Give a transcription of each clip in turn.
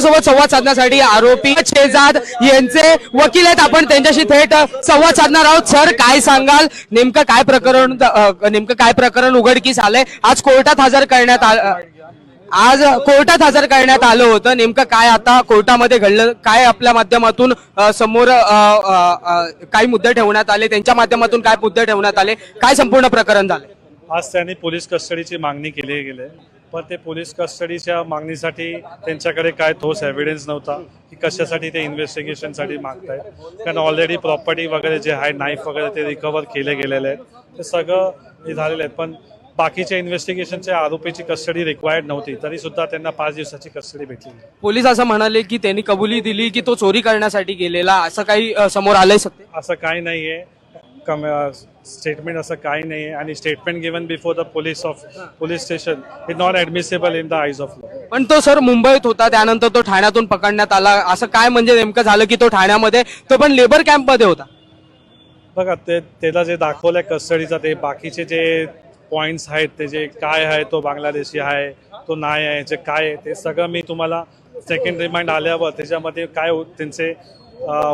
सोबत संवाद साधण्यासाठी आरोपी शेजाद यांचे वकील आहेत. आपण त्यांच्याशी थेट संवाद साधणार आहोत. सर काय सांगाल? नेमकं काय प्रकरण नेमकं काय प्रकरण उघडकीस आलंय? आज कोर्टात हजर करण्यात आलं आज कोर्टात हजर करण्यात आलं होतं. नेमकं काय आता कोर्टामध्ये घडलं? काय आपल्या माध्यमातून समोर काही मुद्दे ठेवण्यात आले? त्यांच्या माध्यमातून काय मुद्दे ठेवण्यात आले? काय संपूर्ण प्रकरण झालं आज त्यांनी पोलीस कस्टडीची मागणी केली गेली. पण ते पोलीस कस्टडीच्या मागणीसाठी त्यांच्याकडे काय ठोस एव्हिडन्स नव्हता की कशासाठी ते इन्व्हेस्टिगेशनसाठी मागतायत. कारण ऑलरेडी प्रॉपर्टी वगैरे जे आहे नाईफ वगैरे ते रिकवर केले गेलेले आहेत. ते सगळं हे झालेलं आहे पण बाकीच्या इन्व्हेस्टिगेशनच्या आरोपीची कस्टडी रिक्वायर्ड नव्हती. तरी सुद्धा त्यांना पाच दिवसाची कस्टडी भेटली. पोलीस असं म्हणाले की त्यांनी कबुली दिली की तो चोरी करण्यासाठी गेलेला असं काही समोर आलंय असं काही नाहीये. स्टेटमेंट असं काही नाही आहे आणि statement given before the police of police station is not admissible in the eyes of law पण तो सर मुंबईत होता त्यानंतर तो ठाण्यातून पकडण्यात आला. असं काय म्हणजे नेमकं झालं की तो ठाण्यामध्ये तो पण लेबर कॅम्पमध्ये होता? बघा ते त्याला जे दाखवलंय कस्टडीचा ते बाकीचे जे पॉइंट्स आहेत ते जे काय आहे तो बांगलादेशी आहे तो नाही आहे जे काय आहे ते सगळं मी तुम्हाला सेकंड रिमाइंड आल्यावर त्याच्यामध्ये काय उ- त्यांचे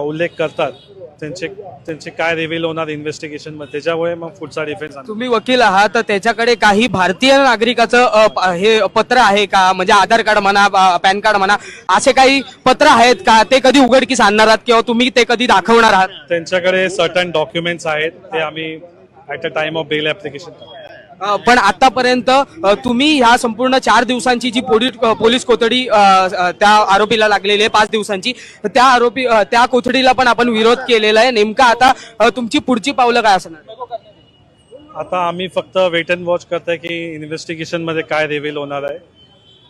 उल्लेख करतात. त्यांचे त्यांचे काय रिव्हील होणार इन्व्हेस्टिगेशनमध्ये? त्याच्यामुळे मग पुढचा डिफेन्स तुम्ही वकील आहात तर त्याच्याकडे काही भारतीय नागरिकाचं अ, प- हे पत्र आहे का? म्हणजे आधार कार्ड म्हणा पॅन कार्ड म्हणा असे काही पत्र आहेत का? ते कधी उघडकीस आणणार आहात किंवा तुम्ही ते कधी दाखवणार आहात? त्यांच्याकडे सर्टन डॉक्युमेंट्स आहेत ते आम्ही at a time of bail application पण आतापर्यंत तुम्ही ह्या संपूर्ण चार दिवसांची जी पोलीस पोलीस कोथडी त्या आरोपीला लागलेली आहे पाच दिवसांची त्या आरोपी त्या कोथडीला पण आपण विरोध केलेला आहे. नेमका आता तुमची पुढची पावलं काय असणार? आता आम्ही फक्त वेट अँड वॉच करतोय की इन्व्हेस्टिगेशनमध्ये काय रिव्हील होणार आहे.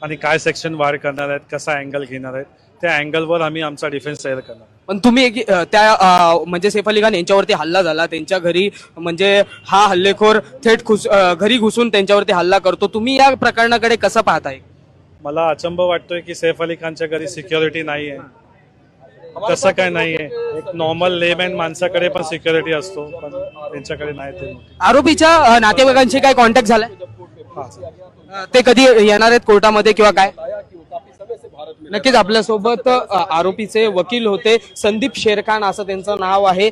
आणि काय सेक्शन वाढ करणार आहेत कसा अँगल घेणार आहेत त्या अँगलवर आम्ही आमचा डिफेन्स तयार करणार पण तुम्ही एक- त्या अ, म्हणजे सैफ अली खान यांच्यावरती हल्ला झाला त्यांच्या घरी म्हणजे हा हल्लेखोर थेट घुस अ, घरी घुसून त्यांच्यावरती हल्ला करतो. तुम्ही या प्रकरणाकडे कसं पाहताय? मला अचंब वाटतोय की सैफ अली खानच्या घरी सिक्युरिटी नाही आहे तसं काय नाहीये. एक नॉर्मल लेमॅन माणसाकडे पण सिक्युरिटी असतो पण त्यांच्याकडे नाही ते. आरोपीच्या अ, नातेवाईकांशी काय कॉन्टॅक्ट झालाय? ते कधी येणार आहेत कोर्टामध्ये किंवा काय? नक्कीच आपल्यासोबत आरोपीचे वकील होते संदीप शेरखान असं त्यांचं नाव आहे.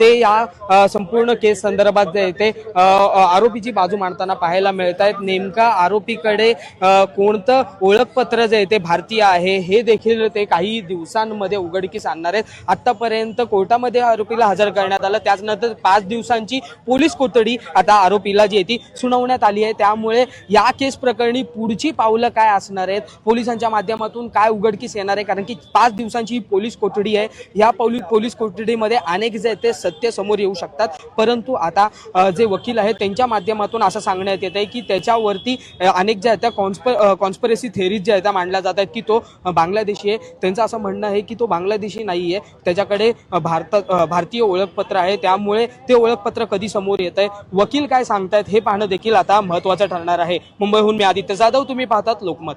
ते या संपूर्ण केस संदर्भात जे आहे ते आरोपीची बाजू मांडताना पाहायला मिळत आहेत नेमका आरोपीकडे कोणतं ओळखपत्र जे आहे ते भारतीय आहे हे देखील ते काही दिवसांमध्ये उघडकीस आणणार आहेत. आतापर्यंत कोर्टामध्ये आरोपीला हजर करण्यात आलं. त्याचनंतर पाच दिवसांची पोलीस कोठडी आता आरोपीला जी आहे ती सुनावण्यात आली आहे. त्यामुळे या केस प्रकरणी पुढची पावलं काय असणार आहेत? पोलिसांच्या माध्यमातून काय उघडकीस येणार आहे कारण की पाच दिवसांची ही पोलीस कोठडी आहे. या पोलीस पोलीस कोठडीमध्ये अनेक जे आहेत ते सत्य समोर येऊ शकतात. परंतु आता जे वकील आहेत त्यांच्या माध्यमातून असं सांगण्यात येत आहे की त्याच्यावरती अनेक ज्या आहेत त्या कॉन्स्प कॉन्स्परेसी थेरीज ज्या आहेत त्या मांडल्या जात आहेत की तो बांगलादेशी आहे. त्यांचं असं म्हणणं आहे की तो बांगलादेशी नाही आहे त्याच्याकडे भारतात भारतीय ओळखपत्र आहे. त्यामुळे ते ओळखपत्र कधी समोर येत आहे वकील काय सांगतायत हे पाहणं देखील आता महत्त्वाचं ठरणार आहे. मुंबईहून मी आदित्य जाधव तुम्ही पाहतात लोकमत.